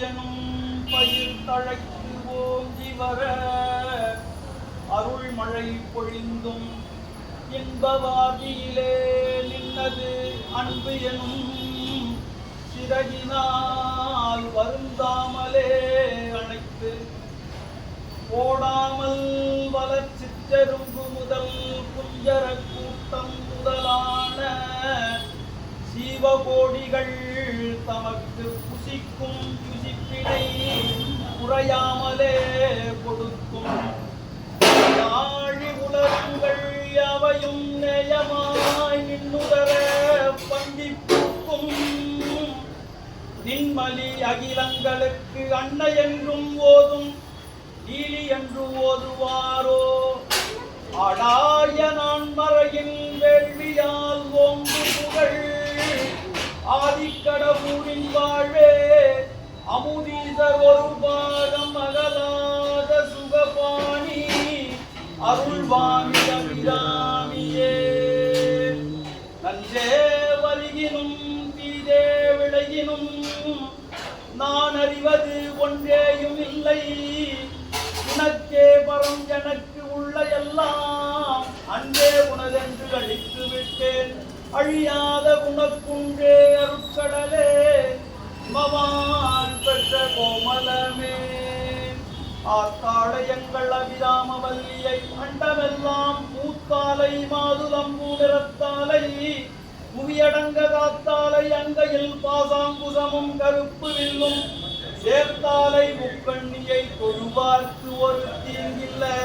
எனும் பயிர் தழைத்து ஓங்கி வர அருள் மழை பொழிந்தும் இன்பவாதியிலே நின்னது அன்பு எனும் சிறகினால் வருந்தாமலே அணைத்து. ஓடாமல் வளர்ச்சித்தெரும்பு முதல் குஞ்சர கூட்டம் முதலான சீவகோடிகள் தமக்கு புசிக்கும் புசிப்பினை குறையாமலே கொடுக்கும். யாழி உலகங்கள் யாவையும் நேயமாய் நின்னுதர பங்கிப்புக்கும் நின்மலி அகிலங்களுக்கு அன்னை என்றும் ஓதும் நீலி என்று ஓதுவாரோ? அடா ஆதிக்கடவுரின் வாழ்வே அமுதீசர் ஒரு பாகம் அகலாத சுகபாணி அருள்வாமி அபிராமியே நன்றே வருகினும் தீதே விளையினும் நான் அறிவது ஒன்றேயும் இல்லை. உனக்கே பரம் எனக்கு உள்ள எல்லாம் அன்றே உனதென்று அழித்து விட்டேன் அழியாத உனக்குன்றே கோமலமே. ஆத்தாளையங்கள் அபிராம வல்லியை அண்டமெல்லாம் பூத்தாலை மாதுளம்பூ நிறத்தாலை புவியடங்க காத்தாலை அங்கையில் பாசாங்குசமும் கருப்பு வில்லும். சேர்த்தாலை முக்கண்ணியை தொழுவார்க்கு ஒரு தீங்கில்லை.